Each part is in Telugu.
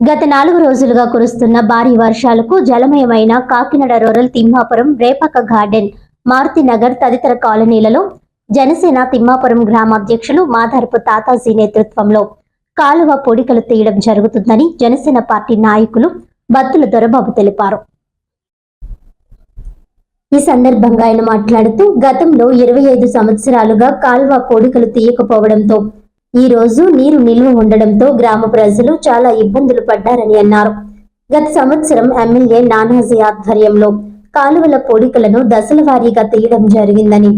గత నాలుగు రోజులుగా కురుస్తున్న భారీ వర్షాలకు జలమయమైన కాకినాడ రూరల్ తిమ్మాపురం రేపక గార్డెన్ మారుతి నగర్ తదితర కాలనీలలో జనసేన తిమ్మాపురం గ్రామాధ్యక్షులు మాధారపు తాతాజీ నేతృత్వంలో కాలువ పొడికలు తీయడం జరుగుతుందని జనసేన పార్టీ నాయకులు బత్తుల దొరబాబు తెలిపారు. ఈ సందర్భంగా ఆయన మాట్లాడుతూ గతంలో ఇరవై ఐదు సంవత్సరాలుగా కాల్వ పొడికలు తీయకపోవడంతో ఈ రోజు నీరు నిల్వ ఉండడంతో గ్రామ ప్రజలు చాలా ఇబ్బందులు పడ్డారని అన్నారు. గత సంవత్సరం ఎమ్మెల్యే నానాజీ ఆధ్వర్యంలో కాలువల పొడికలను దశల వారీగా తీయడం జరిగిందని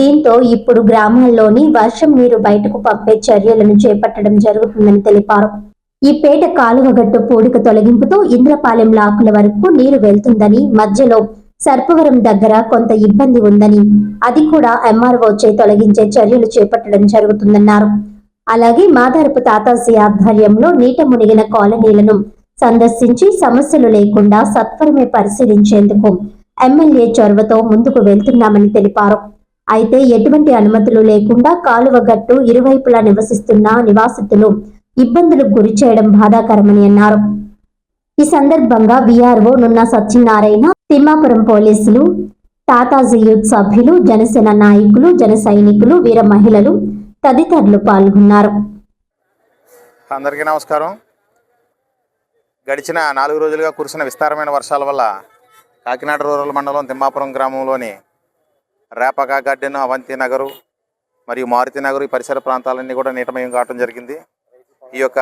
దీంతో ఇప్పుడు గ్రామాల్లోని వర్షం నీరు బయటకు పంపే చర్యలను చేపట్టడం జరుగుతుందని తెలిపారు. ఈ పేట కాలువగట్టు పూడిక తొలగింపుతో ఇంద్రపాలెం లాకుల వరకు నీరు వెళ్తుందని మధ్యలో సర్పవరం దగ్గర కొంత ఇబ్బంది ఉందని అది కూడా ఎంఆర్ఓచే తొలగించే చర్యలు చేపట్టడం జరుగుతుందన్నారు. అలాగే మాదారపు తాతాజీ ఆధ్వర్యంలో నీట మునిగిన కాలనీలను సందర్శించి సమస్యలు లేకుండా సత్వరమే పరిశీలించేందుకు ఎమ్మెల్యే చొరవతో ముందుకు వెళ్తున్నామని తెలిపారు. అయితే ఎటువంటి అనుమతులు లేకుండా కాలువ గట్టు ఇరువైపులా నివసిస్తున్న నివాసితులు ఇబ్బందులకు గురి చేయడం బాధాకరమని అన్నారు. ఈ సందర్భంగా విఆర్ఓ నున్న సత్యనారాయణ తిమ్మాపురం పోలీసులు తాతాజీ యూత్ సభ్యులు జనసేన నాయకులు జన సైనికులు వీర మహిళలు తదితరులు పాల్గొన్నారు. అందరికీ నమస్కారం. గడిచిన నాలుగు రోజులుగా కురిసిన విస్తారమైన వర్షాల వల్ల కాకినాడ రూరల్ మండలం తిమ్మాపురం గ్రామంలోని రేపక గార్డెన్ అవంతి నగరు మరియు మారుతి నగరు ఈ పరిసర ప్రాంతాలన్నీ కూడా నీటమయం కావటం జరిగింది. ఈ యొక్క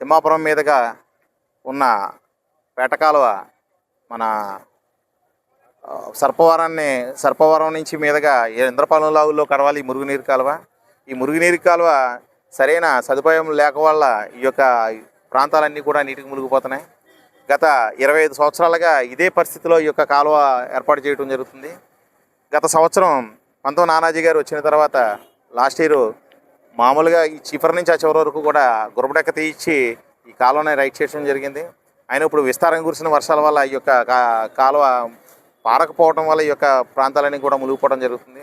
తిమ్మాపురం మీదుగా ఉన్న పేటకాలువ మన సర్పవరాన్ని సర్పవరం నుంచి మీదుగా ఇంద్రపాలెం లాగుల్లో కడవాలి ఈ మురుగునీరు కాలువ? ఈ మురుగునీరు కాలువ సరైన సదుపాయం లేక వల్ల ఈ యొక్క ప్రాంతాలన్నీ కూడా నీటికి మునిగిపోతున్నాయి. గత ఇరవై ఐదు సంవత్సరాలుగా ఇదే పరిస్థితిలో ఈ యొక్క కాలువ ఏర్పాటు చేయడం జరుగుతుంది. గత సంవత్సరం పంతొమ్మిది నానాజీ గారు వచ్చిన తర్వాత లాస్ట్ ఇయర్ మామూలుగా ఈ చివరి నుంచి ఆ చివరి వరకు కూడా గురబడెక్క తీయించి ఈ కాలువని రైట్ చేయడం జరిగింది. ఆయన ఇప్పుడు విస్తారం కురిసిన వర్షాల వల్ల ఈ యొక్క కాలువ పారకపోవడం వల్ల ఈ యొక్క ప్రాంతాలన్నీ కూడా మునిగిపోవడం జరుగుతుంది.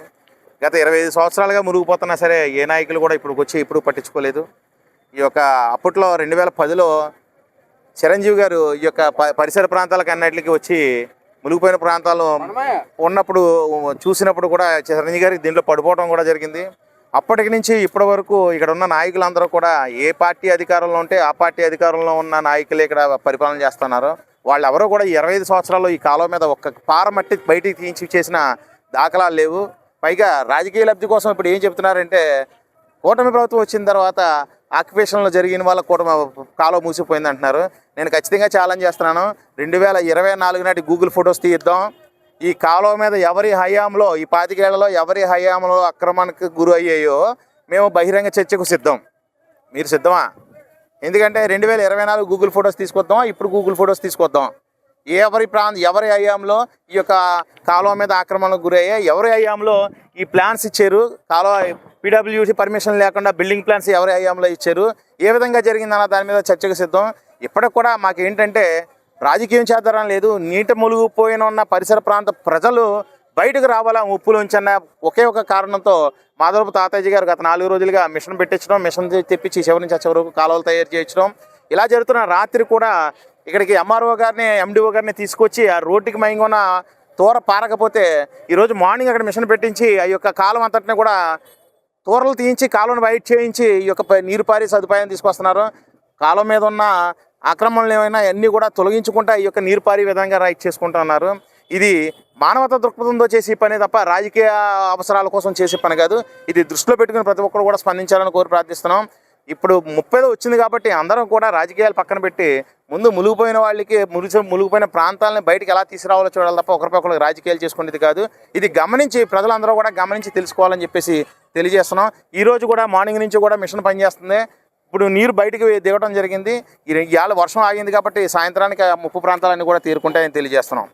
గత ఇరవై ఐదు సంవత్సరాలుగా మునిగిపోతున్నా సరే ఏ నాయకులు కూడా ఇప్పుడు వచ్చి ఇప్పుడు పట్టించుకోలేదు. ఈ యొక్క అప్పట్లో రెండు వేల పదిలో చిరంజీవి గారు ఈ యొక్క ప- పరిసర ప్రాంతాలకు అన్నిటికి వచ్చి మునిగిపోయిన ప్రాంతాలు ఉన్నప్పుడు చూసినప్పుడు కూడా చిరంజీవి గారికి దీంట్లో పడిపోవడం కూడా జరిగింది. అప్పటికి నుంచి ఇప్పటి వరకు ఇక్కడ ఉన్న నాయకులందరూ కూడా ఏ పార్టీ అధికారంలో ఉంటే ఆ పార్టీ అధికారంలో ఉన్న నాయకులు ఇక్కడ పరిపాలన చేస్తున్నారు. వాళ్ళు ఎవరో కూడా ఇరవై ఐదు సంవత్సరాల్లో ఈ కాలం మీద ఒక్క పార మట్టి బయటికి తీయించి చేసిన దాఖలాలు లేవు. పైగా రాజకీయ లబ్ధి కోసం ఇప్పుడు ఏం చెప్తున్నారంటే కూటమి ప్రభుత్వం వచ్చిన తర్వాత ఆక్యుపేషన్లో జరిగిన వాళ్ళ కూటమి కాలం మూసిపోయింది అంటున్నారు. నేను ఖచ్చితంగా ఛాలెంజ్ చేస్తున్నాను. రెండు వేల ఇరవై నాలుగు నాటి గూగుల్ ఫొటోస్ తీద్దాం. ఈ కాలువ మీద ఎవరి హయాంలో ఈ పాతికేళ్ళలో ఎవరి హయాంలో అక్రమానికి గురి అయ్యాయో మేము బహిరంగ చర్చకు సిద్ధం. మీరు సిద్ధమా? ఎందుకంటే రెండు వేల ఇరవై నాలుగు గూగుల్ ఫొటోస్ తీసుకొద్దాం ఇప్పుడు గూగుల్ ఫొటోస్ తీసుకొద్దాం. ఎవరి ప్రాంత ఎవరి అయ్యాంలో ఈ యొక్క కాలువ మీద ఆక్రమణకు గురయ్యాయి ఎవరి అయ్యాంలో ఈ ప్లాన్స్ ఇచ్చారు కాలువ పీడబ్ల్యూసీ పర్మిషన్ లేకుండా బిల్డింగ్ ప్లాన్స్ ఎవరి అయ్యాంలో ఇచ్చారు ఏ విధంగా జరిగిందన్న దాని మీద చర్చకు సిద్ధం. ఇప్పటికి కూడా మాకు ఏంటంటే రాజకీయం చేద్దారని లేదు నీట మునిగిపోయిన ఉన్న పరిసర ప్రాంత ప్రజలు బయటకు రావాలా? ఉప్పులోంచి అన్న ఒకే ఒక కారణంతో మాధవపు తాతయ్య గారు గత నాలుగు రోజులుగా మిషన్ పెట్టించడం మిషన్ తెప్పించి చివరి నుంచి ఆ చివరి వరకు కాలువలు తయారు చేయించడం ఇలా జరుగుతున్న రాత్రి కూడా ఇక్కడికి ఎంఆర్ఓ గారిని ఎండిఓ గారిని తీసుకొచ్చి ఆ రోడ్డుకి మైంగున్న తోర పారకపోతే ఈరోజు మార్నింగ్ అక్కడ మిషన్ పెట్టించి ఆ యొక్క కాలం అంతటిని కూడా తోరలు తీయించి కాలువను బయట చేయించి ఈ యొక్క నీరు పారి సదుపాయం తీసుకొస్తున్నారు. కాలం మీద ఉన్న ఆక్రమణలు ఏమైనా అన్నీ కూడా తొలగించుకుంటా ఈ యొక్క నీరు పారి విధంగా రైట్ చేసుకుంటున్నారు ఇది మానవత దృక్పథంతో చేసే పని తప్ప రాజకీయ అవసరాల కోసం చేసే పని కాదు. ఇది దృష్టిలో పెట్టుకుని ప్రతి ఒక్కరు కూడా స్పందించాలని కోరి ప్రార్థిస్తున్నాం. ఇప్పుడు ముప్పైదో వచ్చింది కాబట్టి అందరం కూడా రాజకీయాలు పక్కన పెట్టి ముందు మునిగిపోయిన వాళ్ళకి మురిసి మునిగిపోయిన ప్రాంతాలను బయటకు ఎలా తీసుకురావాలో చూడాలి తప్ప ఒకరిపొకరికి రాజకీయాలు చేసుకునేది కాదు. ఇది గమనించి ప్రజలందరూ కూడా గమనించి తెలుసుకోవాలని చెప్పేసి తెలియజేస్తున్నాం. ఈరోజు కూడా మార్నింగ్ నుంచి కూడా మిషన్ పనిచేస్తుంది. ఇప్పుడు నీరు బయటికి దిగడం జరిగింది. ఈ ఇవాళ వర్షం ఆగింది కాబట్టి సాయంత్రానికి ఆ ముప్పు ప్రాంతాలన్నీ కూడా తీరుకుంటాయని తెలియజేస్తున్నాం.